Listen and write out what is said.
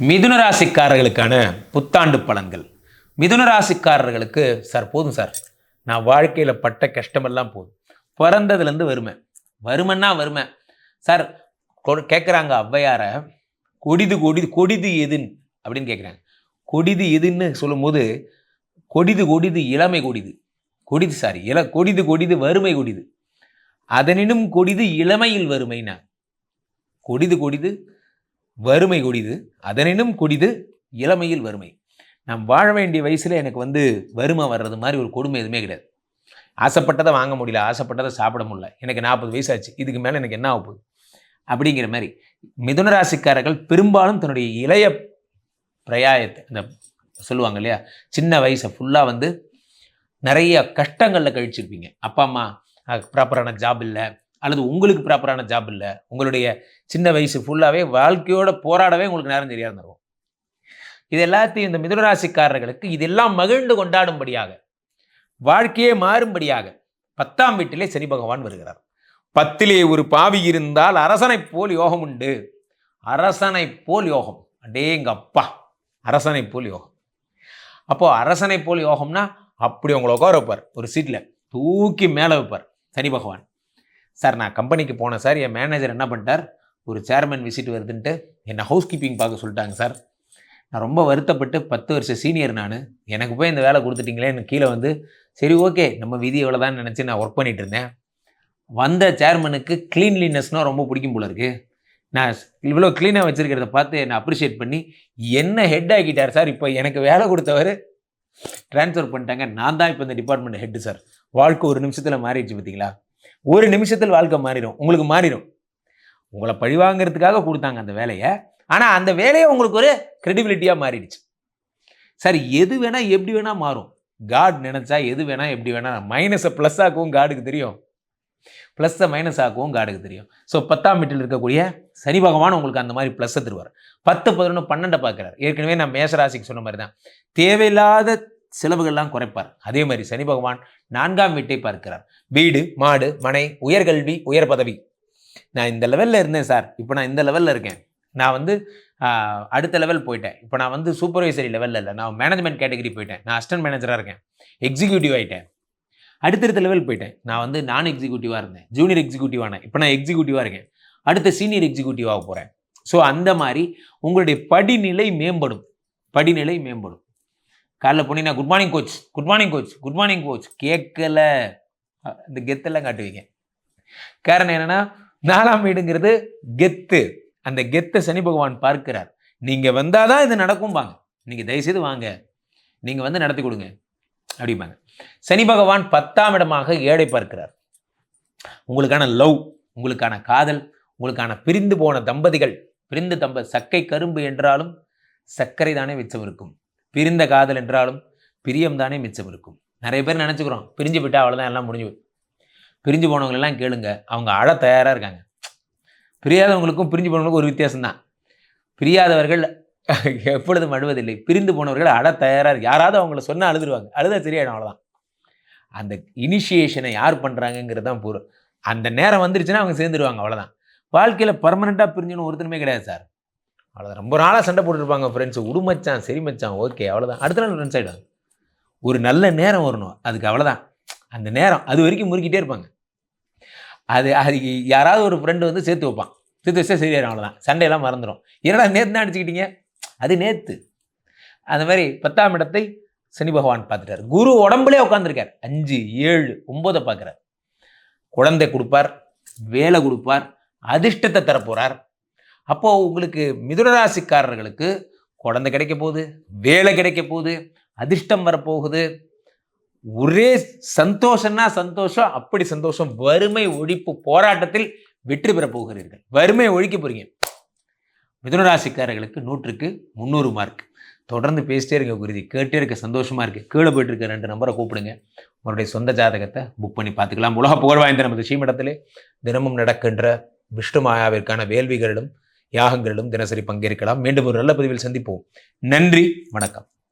மிதுன ராசிக்காரர்களுக்கான புத்தாண்டு பலன்கள். மிதுன ராசிக்காரர்களுக்கு சார் போதும் சார். நான் வாழ்க்கையில் பட்ட கஷ்டமெல்லாம் போதும். பிறந்ததுலேருந்து வறுமை. வறுமைன்னா வறுமை. சார் கேட்குறாங்க ஔவையார கொடிது கொடிது கொடிது எதுன்னு அப்படின்னு கேட்குறாங்க கொடிது எதுன்னு சொல்லும்போது கொடிது கொடிது இளமை கொடிது. கொடிது சாரி இள கொடிது கொடிது வறுமை கொடிது. அதனினும் கொடிது இளமையில் வறுமைனா? கொடிது கொடிது வறுமை கொடிது அதனினும் கொடிது இளமையில் வறுமை. நான் வாழ வேண்டிய வயசில் எனக்கு வந்து வறுமை வர்றது மாதிரி ஒரு கொடுமை எதுவுமே கிடையாது. ஆசைப்பட்டதை வாங்க முடியல ஆசைப்பட்டதை சாப்பிட முடியல. எனக்கு நாற்பது வயசாச்சு இதுக்கு மேலே எனக்கு என்ன ஆகுது அப்படிங்கிற மாதிரி மிதுன ராசிக்காரர்கள் பெரும்பாலும் தன்னுடைய இளைய பிரயாயத்தை இந்த சொல்லுவாங்க இல்லையா சின்ன வயசை ஃபுல்லாக வந்து நிறைய கஷ்டங்களில் கழிச்சிருப்பீங்க. அப்பா அம்மா ப்ராப்பரான ஜாப் இல்லை அல்லது உங்களுக்கு ப்ராப்பரான ஜாப் இல்லை உங்களுடைய சின்ன வயசு ஃபுல்லாகவே வாழ்க்கையோட போராடவே உங்களுக்கு நேரம் தெரியாது இருக்கும் இது எல்லாத்தையும் இந்த மிதுனராசிக்காரர்களுக்கு இதெல்லாம் மகிழ்ந்து கொண்டாடும்படியாக வாழ்க்கையே மாறும்படியாக பத்தாம் வீட்டிலே சனி பகவான் வருகிறார். பத்திலே ஒரு பாவி இருந்தால் அரசனைப் போல் யோகம் உண்டு. அரசனைப் போல் யோகம். அடே எங்கள் அப்பா அரசனைப் போல் யோகம். அப்போது அரசனைப் போல் யோகம்னா அப்படி உங்களை உட்கார வைப்பார். ஒரு சீட்டில் தூக்கி மேலே வைப்பார் சனி பகவான். சார் நான் கம்பெனிக்கு போனேன் சார். என் மேனேஜர் என்ன பண்ணிட்டார்? ஒரு சேர்மன் விசிட் வருதுன்ட்டு என்னை ஹவுஸ் கீப்பிங் பார்க்க சொல்லிட்டாங்க சார். நான் ரொம்ப வருத்தப்பட்டு பத்து வருஷம் சீனியர் நான். எனக்கு போய் இந்த வேலை கொடுத்துட்டீங்களேன்னு கீழே வந்து சரி ஓகே நம்ம விதி எவ்வளோதான் நினச்சி நான் ஒர்க் பண்ணிகிட்டு இருந்தேன். வந்த சேர்மனுக்கு க்ளீன்லினஸ்னால் ரொம்ப பிடிக்கும் போல இருக்குது நான் இவ்வளோ க்ளீனாக வச்சுருக்கிறத பார்த்து என்னை அப்ரிஷியேட் பண்ணி என்ன ஹெட் ஆக்கிட்டார் சார் இப்போ எனக்கு வேலை கொடுத்தவர். ட்ரான்ஸ்ஃபர் பண்ணிட்டாங்க. நான் தான் இப்போ இந்த டிபார்ட்மெண்ட் ஹெட்டு சார். வாழ்க்கை ஒரு நிமிஷத்தில் மாறிடுச்சு பார்த்தீங்களா ஒரு நிமிஷத்தில் வாழ்க்கை மாறிடும். உங்களுக்கு மாறிடும். உங்களை பழிவாங்கிறதுக்காக கொடுத்தாங்க அந்த வேலையை. ஆனால் அந்த வேலையை உங்களுக்கு ஒரு கிரெடிபிலிட்டியாக மாறிடுச்சு. சார் எது வேணால் எப்படி வேணால் மாறும். காட் நினச்சா எது வேணால் எப்படி வேணால் மைனஸை ப்ளஸ் ஆக்கவும் காடுக்கு தெரியும். ப்ளஸ்ஸை மைனஸ் ஆக்கவும் காடுக்கு தெரியும். ஸோ பத்தாம் வீட்டில் இருக்கக்கூடிய சனி பகவான் உங்களுக்கு அந்த மாதிரி ப்ளஸ்ஸை தருவார். பத்து பதினொன்று பன்னெண்டை பார்க்குறாரு. ஏற்கனவே நான் மேசராசிக்கு சொன்ன மாதிரி தான் தேவையில்லாத செலவுகள்லாம் குறைப்பார். அதே மாதிரி சனி பகவான் நான்காம் வீட்டை பார்க்கிறார். வீடு மாடு மனை உயர்கல்வி உயர் பதவி. நான் இந்த லெவலில் இருந்தேன் சார். இப்போ நான் இந்த லெவலில் இருக்கேன். நான் வந்து அடுத்த லெவல் போயிட்டேன். இப்போ நான் வந்து சூப்பர்வைசரி லெவலில் இல்லை. நான் மேனேஜ்மெண்ட் கேட்டகரி போயிட்டேன். நான் அசிஸ்டன்ட் மேனேஜராக இருக்கேன். எக்ஸிக்யூட்டிவ் ஆகிட்டேன் அடுத்தடுத்த லெவல் போயிட்டேன். நான் வந்து நான் எக்ஸிக்யூட்டிவாக இருந்தேன். ஜூனியர் எக்ஸிக்யூட்டிவ் இப்போ நான் எக்ஸிக்யூட்டிவாக இருக்கேன். அடுத்த சீனியர் எக்ஸிக்யூட்டிவாக போகிறேன் ஸோ அந்த மாதிரி உங்களுடைய படிநிலை மேம்படும். படிநிலை மேம்படும். காலைல போனீங்கன்னா good morning coach good morning coach good morning coach கேட்கல இந்த கெத்தெல்லாம் காட்டுவீங்க காரணம் என்னன்னா நாலாம் வீடுங்கிறது கெத்து. அந்த கெத்தை சனி பகவான் பார்க்கிறார். நீங்க வந்தாதான் இது நடக்கும்பாங்க நீங்க தயவுசெய்து வாங்க. நீங்க வந்து நடத்தி கொடுங்க. அப்படிம்பாங்க. சனி பகவான் பத்தாம் இடமாக ஏழை பார்க்கிறார். உங்களுக்கான லவ் உங்களுக்கான காதல் உங்களுக்கான பிரிந்து போன தம்பதிகள் பிரிந்து தம்ப சக்கை கரும்பு என்றாலும் சர்க்கரை தானே வச்சவருக்கும் இருக்கும். பிரிந்த காதல் என்றாலும் பிரியம்தானே மிச்சம் இருக்கும். நிறைய பேர் நினச்சிக்கிறோம் பிரிஞ்சு விட்டால் அவ்வளோதான் எல்லாம் முடிஞ்சு பிரிஞ்சு போனவங்களெல்லாம் கேளுங்க அவங்க அழ தயாராக இருக்காங்க. பிரியாதவங்களுக்கும் பிரிஞ்சு போனவங்களுக்கும் ஒரு வித்தியாசம் தான் பிரியாதவர்கள் எப்பொழுதும் அழுவதில்லை பிரிந்து போனவர்கள் அழ தயாராக இருக்கு. யாராவது அவங்கள சொன்னால் அழுதுருவாங்க. அழுத சரியாயிடும் அவ்வளோதான் அந்த இனிஷியேஷனை யார் பண்ணுறாங்கங்கிறது தான் பூரா அந்த நேரம் வந்துருச்சுன்னா அவங்க சேர்ந்துருவாங்க அவ்வளோதான் வாழ்க்கையில் பர்மனெண்ட்டாக பிரிஞ்சுன்னு ஒருத்தருமே கிடையாது சார். அவ்வளோதான் ரொம்ப நாளாக சண்டை போட்டுருப்பாங்க ஃப்ரெண்ட்ஸ் உடுமச்சான் சரி மச்சான் ஓகே அவ்வளோதான் அடுத்த நாள் ஃப்ரெண்ட்ஸ் ஆகிடும் ஒரு நல்ல நேரம் வரணும். அதுக்கு அவ்வளோதான் அந்த நேரம் அது வரைக்கும் முறுக்கிட்டே இருப்பாங்க. அது அதுக்கு யாராவது ஒரு ஃப்ரெண்டு வந்து சேர்த்து வைப்பான். சேர்த்து வச்சா சரியாயிரும் அவ்வளோதான் சண்டையெல்லாம் மறந்துடும் என்னடா நேற்று தான் அடிச்சுக்கிட்டீங்க? அது நேற்று அந்த மாதிரி பத்தாம் இடத்தை சனி பகவான் பார்த்துட்டார். குரு உடம்புலே உட்காந்துருக்கார் அஞ்சு ஏழு ஒம்போதை பார்க்குறார். குழந்தை கொடுப்பார் வேலை கொடுப்பார் அதிர்ஷ்டத்தை தரப்போகிறார் அப்போது உங்களுக்கு மிதுனராசிக்காரர்களுக்கு குழந்தை கிடைக்க போகுது வேலை கிடைக்க போகுது அதிர்ஷ்டம் வரப்போகுது. ஒரே சந்தோஷம்னா சந்தோஷம் அப்படி சந்தோஷம் வறுமை ஒழிப்பு போராட்டத்தில் வெற்றி பெற போகிறீர்கள். வறுமை ஒழிக்க போகிறீங்க மிதுனராசிக்காரர்களுக்கு நூற்றுக்கு முந்நூறு மார்க் தொடர்ந்து பேசிட்டே இருக்க குருதி கேட்டே இருக்க சந்தோஷமாக இருக்குது கீழே போயிட்டு இருக்க ரெண்டு நம்பரை கூப்பிடுங்க. உங்களுடைய சொந்த ஜாதகத்தை புக் பண்ணி பார்த்துக்கலாம். உலக புகழ் வாய்ந்த நமது ஸ்ரீமடத்திலே தினமும் நடக்கின்ற விஷ்ணு மாயாவிற்கான வேள்விகளிலும் யாகங்களிலும் தினசரி பங்கேற்கலாம். மீண்டும் ஒரு நல்ல பதிவில் சந்திப்போம். நன்றி. வணக்கம்.